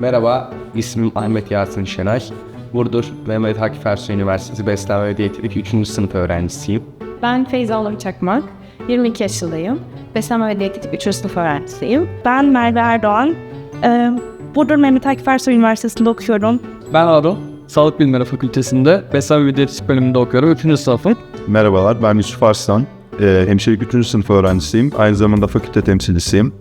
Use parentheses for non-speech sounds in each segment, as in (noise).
Merhaba, ismim Ahmet Yasin Şenay. Burdur Mehmet Akif Ersoy Üniversitesi Beslenme ve Diyetetik 3. sınıf öğrencisiyim. Ben Feyza Onur Çakmak, 22 yaşındayım. Beslenme ve diyetetik 3. sınıf öğrencisiyim. Ben Merve Erdoğan. Ee, Burdur Mehmet Akif Ersoy Üniversitesi'nde okuyorum. Ben Harun. Sağlık Bilimleri Fakültesi'nde Beslenme ve Diyetetik bölümünde okuyorum. 3. sınıfım. Merhabalar, ben Yusuf Arslan. Ee, hemşirelik 3. sınıf öğrencisiyim. Aynı zamanda fakülte temsilcisiyim.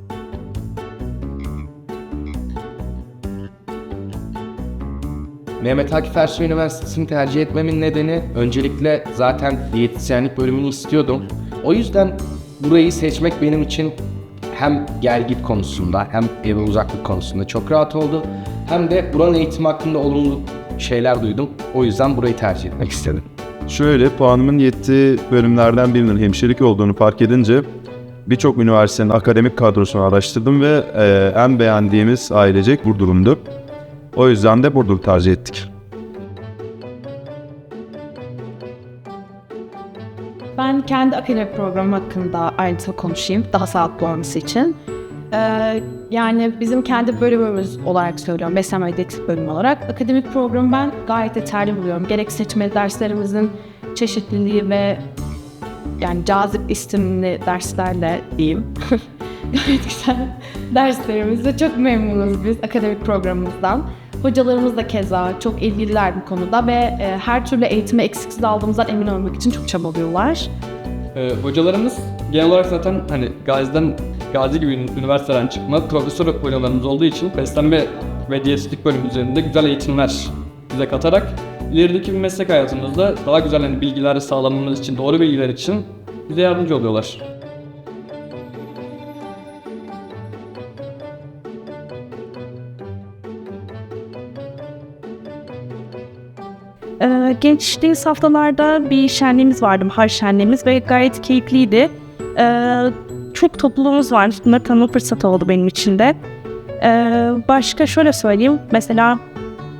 Mehmet Akif Ersoy Üniversitesi'ni tercih etmemin nedeni öncelikle zaten diyetisyenlik bölümünü istiyordum. O yüzden burayı seçmek benim için hem gel git konusunda hem eve uzaklık konusunda çok rahat oldu. Hem de buranın eğitimi hakkında olumlu şeyler duydum. O yüzden burayı tercih etmek istedim. Şöyle, puanımın yettiği bölümlerden birinin hemşirelik olduğunu fark edince birçok üniversitenin akademik kadrosunu araştırdım ve e, en beğendiğimiz ailecek Burdur'undu. O yüzden de Burdur'u tercih ettik. Ben kendi akademik programım hakkında ayrıntılı konuşayım daha sağlıklı olması için. Ee, yani bizim kendi bölümümüz olarak söylüyorum, beslenme ve diyetetik bölümü olarak. Akademik programı ben gayet yeterli buluyorum. Gerek seçmeli derslerimizin çeşitliliği ve yani cazip isimli derslerle diyeyim. (laughs) gayet güzel derslerimizde çok memnunuz biz akademik programımızdan. Hocalarımız da keza çok ilgililer bu konuda ve e, her türlü eğitimi eksiksiz aldığımızdan emin olmak için çok çabalıyorlar. Ee, hocalarımız genel olarak zaten hani Gazi'den, Gazi gibi ün- üniversiteden çıkma profesör hocalarımız olduğu için beslenme ve diyetetik bölümü üzerinde güzel eğitimler bize katarak ilerideki bir meslek hayatımızda daha güzel hani bilgiler sağlamamız için, doğru bilgiler için bize yardımcı oluyorlar. Ee, geçtiğimiz haftalarda bir şenliğimiz vardı, bahar şenliğimiz ve gayet keyifliydi. Ee, çok topluluğumuz var, bunları tanıma fırsatı oldu benim için de. Ee, başka şöyle söyleyeyim, mesela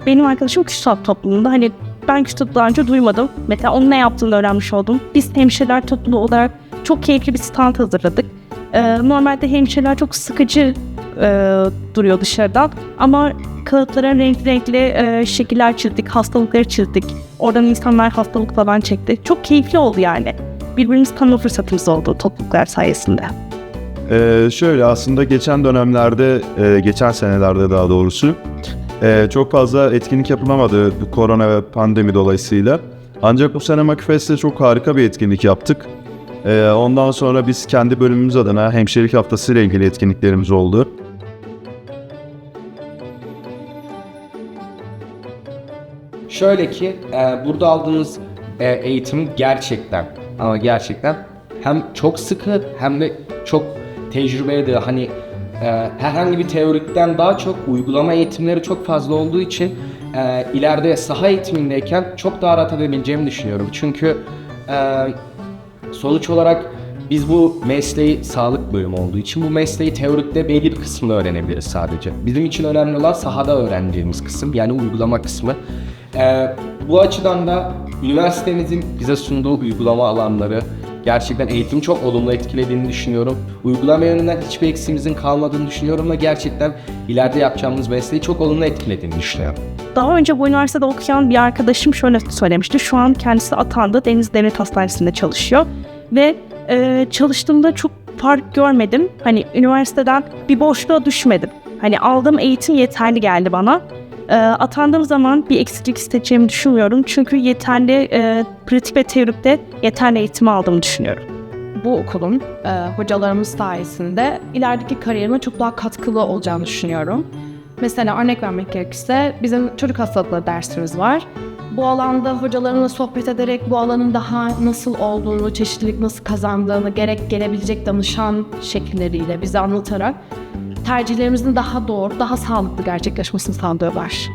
benim arkadaşım Küstah topluluğunda, hani ben Küstah'ı daha önce duymadım. Mesela onun ne yaptığını öğrenmiş oldum. Biz hemşireler topluluğu olarak çok keyifli bir stand hazırladık. Ee, normalde hemşireler çok sıkıcı e, duruyor dışarıdan ama kağıtlara renkli renkli e, şekiller çizdik, hastalıkları çizdik. Oradan insanlar hastalık falan çekti. Çok keyifli oldu yani. Birbirimizi tanıma fırsatımız oldu topluluklar sayesinde. Ee, şöyle aslında geçen dönemlerde, e, geçen senelerde daha doğrusu e, çok fazla etkinlik yapılamadı bu korona ve pandemi dolayısıyla. Ancak bu sene Makifest'te çok harika bir etkinlik yaptık. Ee, ondan sonra biz kendi bölümümüz adına hemşirelik haftası ile ilgili etkinliklerimiz oldu. Şöyle ki e, burada aldığınız e, eğitim gerçekten ama gerçekten hem çok sıkı hem de çok tecrübeli de hani e, herhangi bir teorikten daha çok uygulama eğitimleri çok fazla olduğu için e, ileride saha eğitimindeyken çok daha rahat edebileceğimi düşünüyorum. Çünkü e, sonuç olarak biz bu mesleği sağlık bölümü olduğu için bu mesleği teorikte belli bir kısmını öğrenebiliriz sadece. Bizim için önemli olan sahada öğrendiğimiz kısım yani uygulama kısmı. Ee, bu açıdan da üniversitemizin bize sunduğu uygulama alanları gerçekten eğitim çok olumlu etkilediğini düşünüyorum. Uygulama yönünden hiçbir eksiğimizin kalmadığını düşünüyorum ve gerçekten ileride yapacağımız mesleği çok olumlu etkilediğini düşünüyorum. Daha önce bu üniversitede okuyan bir arkadaşım şöyle söylemişti. Şu an kendisi atandı. Deniz Devlet Hastanesi'nde çalışıyor. Ve e, çalıştığımda çok fark görmedim. Hani üniversiteden bir boşluğa düşmedim. Hani aldığım eğitim yeterli geldi bana. E, atandığım zaman bir eksiklik hissedeceğimi düşünmüyorum. Çünkü yeterli e, pratik ve teorikte yeterli eğitimi aldığımı düşünüyorum. Bu okulun e, hocalarımız sayesinde ilerideki kariyerime çok daha katkılı olacağını düşünüyorum. Mesela örnek vermek gerekirse bizim çocuk hastalıkları dersimiz var. Bu alanda hocalarımla sohbet ederek bu alanın daha nasıl olduğunu, çeşitlilik nasıl kazandığını, gerek gelebilecek danışan şekilleriyle bize anlatarak tercihlerimizin daha doğru, daha sağlıklı gerçekleşmesini sağlıyorlar.